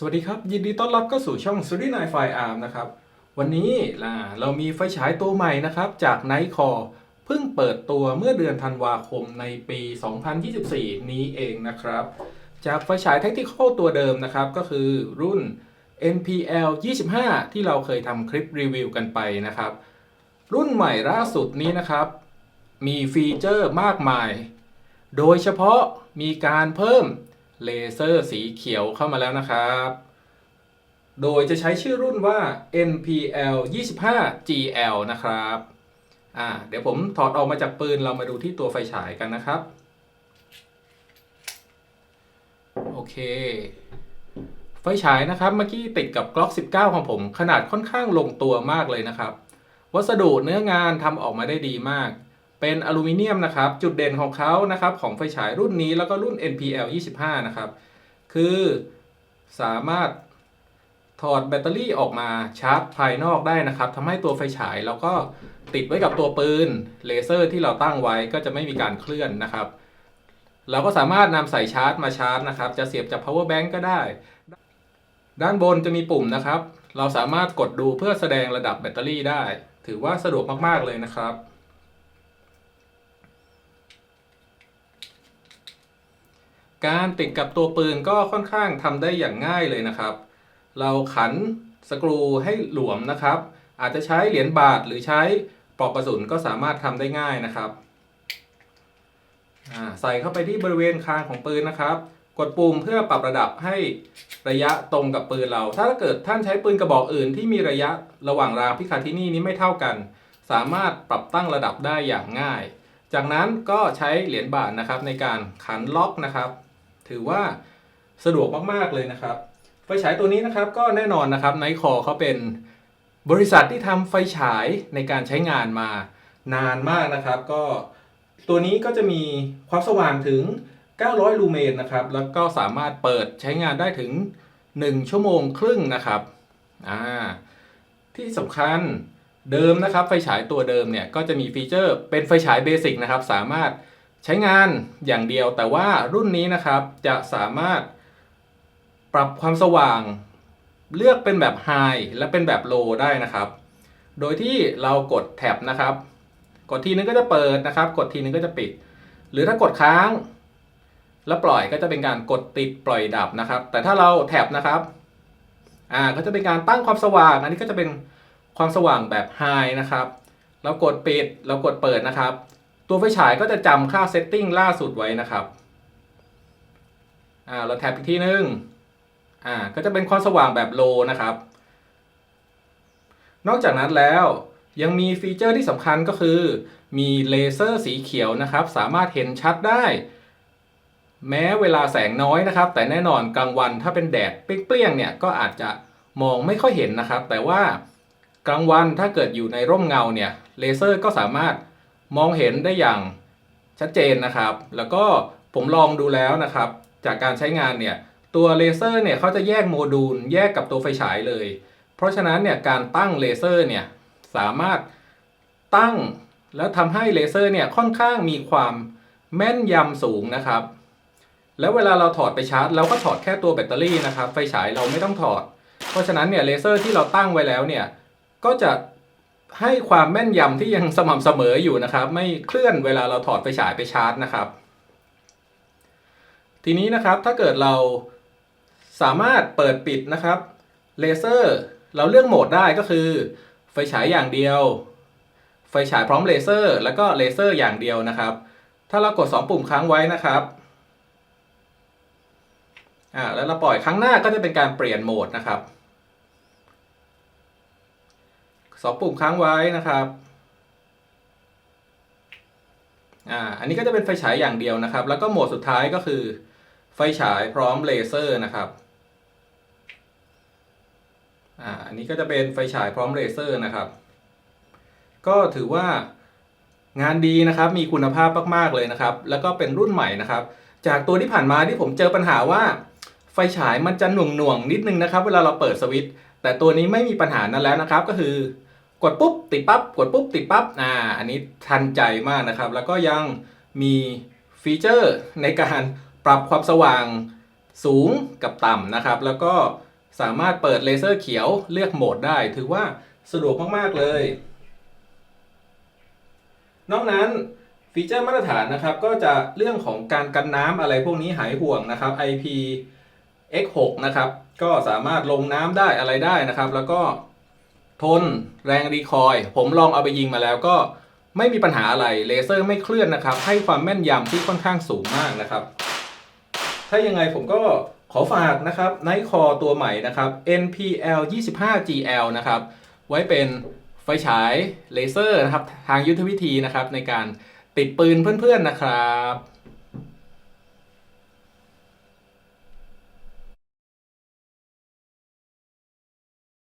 สวัสดีครับ ยินดีต้อนรับเข้าสู่ช่อง s ูดี้นายไฟอาร์มนะครับ วันนี้เรามีไฟฉายตัวใหม่นะครับ จากไนคอเพิ่งเปิดตัวเมื่อเดือนธันวาคมในปี 2024 นี้เองนะครับ จากไฟฉาย Tactical ตัวเดิมนะครับ ก็คือรุ่น NPL 25 ที่เราเคยทำคลิปรีวิวกันไปนะครับ รุ่นใหม่ล่าสุดนี้นะครับ มีฟีเจอร์มากมาย โดยเฉพาะมีการเพิ่ม เลเซอร์สีเขียวเข้ามาแล้วนะครับ โดยจะใช้ชื่อรุ่นว่า NPL 25 GL นะครับอ่าเดี๋ยวผมถอดออกมาจากปืนเรามาดูที่ตัวไฟฉายกันนะครับ โอเค ไฟฉายนะครับเมื่อกี้ติดกับ Glock 19 ของผม ขนาดค่อนข้างลงตัวมากเลยนะครับ วัสดุเนื้องานทำออกมาได้ดีมาก เป็นอลูมิเนียมนะครับ จุดเด่นของเขานะครับของไฟฉายรุ่นนี้แล้วก็รุ่น NPL 25 นะครับ คือสามารถถอดแบตเตอรี่ออกมาชาร์จภายนอกได้นะครับทำให้ตัวไฟฉายเราก็ติดไว้กับตัวปืนเลเซอร์ที่เราตั้งไว้ก็จะไม่มีการเคลื่อนนะครับ เราก็สามารถนำใส่ชาร์จมาชาร์จนะครับ จะเสียบจาก power bank ก็ได้ ด้านบนจะมีปุ่มนะครับ เราสามารถกดดูเพื่อแสดงระดับแบตเตอรี่ได้ ถือว่าสะดวกมากๆเลยนะครับ การติดกับตัวปืนก็ค่อนข้างทำได้อย่างง่ายเลยนะครับ เราขันสกรูให้หลวมนะครับ อาจจะใช้เหรียญบาทหรือใช้ปลอกกระสุนก็สามารถทำได้ง่ายนะครับใส่เข้าไปที่บริเวณคางของปืนนะครับ กดปุ่มเพื่อปรับระดับให้ระยะตรงกับปืนเรา ถ้าเกิดท่านใช้ปืนกระบอกอื่นที่มีระยะระหว่างรางพิคาทินี่นี้ไม่เท่ากัน สามารถปรับตั้งระดับได้อย่างง่าย จากนั้นก็ใช้เหรียญบาทนะครับในการขันล็อกนะครับ ถือว่าสะดวกมากๆเลยนะครับ ไฟฉายตัวนี้นะครับก็แน่นอนนะครับไนคอเขาเป็นบริษัทที่ทำไฟฉายในการใช้งานมานานมากนะครับ ก็ตัวนี้ก็จะมีความสว่างถึง 900 ลูเมนนะครับ แล้วก็สามารถเปิดใช้งานได้ถึง 1 ชั่วโมงครึ่งนะครับอ่าที่สำคัญเดิมนะครับ ไฟฉายตัวเดิมเนี่ยก็จะมีฟีเจอร์เป็นไฟฉายเบสิกนะครับ สามารถ ใช้งานอย่างเดียวแต่ว่ารุ่นนี้นะครับจะสามารถปรับความสว่าง เลือกเป็นแบบ High และเป็นแบบ Low ได้นะครับ โดยที่เรากดแท็บนะครับ กดทีนึงก็จะเปิดนะครับ กดทีนึงก็จะปิด หรือถ้ากดค้าง แล้วปล่อยก็จะเป็นการกดติดปล่อยดับนะครับ แต่ถ้าเราแท็บนะครับอ่าก็จะเป็นการตั้งความสว่าง อันนี้ก็จะเป็นความสว่างแบบ High นะครับ เรากดปิดเรากดเปิดนะครับ ตัวไฟฉายก็จะจำค่าเซตติ้งล่าสุดไว้นะครับ อ่าเราแท็บอีกทีนึง อ่า ก็จะเป็นความสว่างแบบโลนะครับ นอกจากนั้นแล้วยังมีฟีเจอร์ที่สำคัญก็คือ มีเลเซอร์สีเขียวนะครับ สามารถเห็นชัดได้ แม้เวลาแสงน้อยนะครับ แต่แน่นอนกลางวันถ้าเป็นแดดเปรี้ยงๆเนี่ยก็อาจจะมองไม่ค่อยเห็นนะครับ แต่ว่ากลางวันถ้าเกิดอยู่ในร่มเงาเนี่ยเลเซอร์ก็สามารถ มองเห็นได้อย่างชัดเจนนะครับ แล้วก็ผมลองดูแล้วนะครับ จากการใช้งานเนี่ยตัวเลเซอร์เนี่ยเขาจะแยกโมดูลแยกกับตัวไฟฉายเลย เพราะฉะนั้นเนี่ยการตั้งเลเซอร์เนี่ยสามารถตั้งแล้วทำให้เลเซอร์เนี่ยค่อนข้างมีความแม่นยำสูงนะครับ แล้วเวลาเราถอดไปชาร์จเราก็ถอดแค่ตัวแบตเตอรี่นะครับ ไฟฉายเราไม่ต้องถอด เพราะฉะนั้นเนี่ยเลเซอร์ที่เราตั้งไว้แล้วเนี่ยก็จะ ให้ความแม่นยำที่ยังสม่ำเสมออยู่นะครับ ไม่เคลื่อนเวลาเราถอดไฟฉายไปชาร์จนะครับ ทีนี้นะครับถ้าเกิดเราสามารถเปิดปิดนะครับเลเซอร์เราเลือกโหมดได้ก็คือ ไฟฉายอย่างเดียว ไฟฉายพร้อมเลเซอร์ แล้วก็เลเซอร์อย่างเดียวนะครับ ถ้าเรากด 2 ปุ่มค้างไว้นะครับอ่าแล้วเราปล่อยครั้งหน้าก็จะเป็นการเปลี่ยนโหมดนะครับ สองปุ่มค้างไว้นะครับอ่าอันนี้ก็จะเป็นไฟฉายอย่างเดียวนะครับ แล้วก็โหมดสุดท้ายก็คือ ไฟฉายพร้อมเลเซอร์นะครับอ่าอันนี้ก็จะเป็นไฟฉายพร้อมเลเซอร์นะครับ ก็ถือว่างานดีนะครับมีคุณภาพมากๆเลยนะครับ แล้วก็เป็นรุ่นใหม่นะครับ จากตัวที่ผ่านมาที่ผมเจอปัญหาว่า ไฟฉายมันจะหน่วงหน่วงๆนิดนึงนะครับ เวลาเราเปิดสวิตช์แต่ตัวนี้ไม่มีปัญหานั้นแล้วนะครับก็คือ กดปุ๊บติดปั๊บกดปุ๊บติดปั๊บอ่าอันนี้ทันใจมากนะครับ แล้วก็ยังมีฟีเจอร์ในการปรับความสว่างสูงกับต่ำนะครับ แล้วก็สามารถเปิดเลเซอร์เขียวเลือกโหมดได้ ถือว่าสะดวกมาก ๆ เลย นอกนั้นฟีเจอร์มาตรฐานนะครับ ก็จะเรื่องของการกันน้ำอะไรพวกนี้หายห่วงนะครับ IP X6 นะครับ ก็สามารถลงน้ำได้อะไรได้นะครับ แล้วก็ ทน แรงรีคอยล์ผมลองเอาไปยิงมาแล้วก็ไม่มีปัญหาอะไรเลเซอร์ไม่เคลื่อนนะครับ ให้ความแม่นยำที่ค่อนข้างสูงมากนะครับ ถ้ายังไงผมก็ขอฝากนะครับไนท์คอตัวใหม่นะครับ NPL 25 GL นะครับ ไว้เป็นไฟฉายเลเซอร์นะครับ ทางยุทธวิธีนะครับในการติดปืนเพื่อนๆนะครับ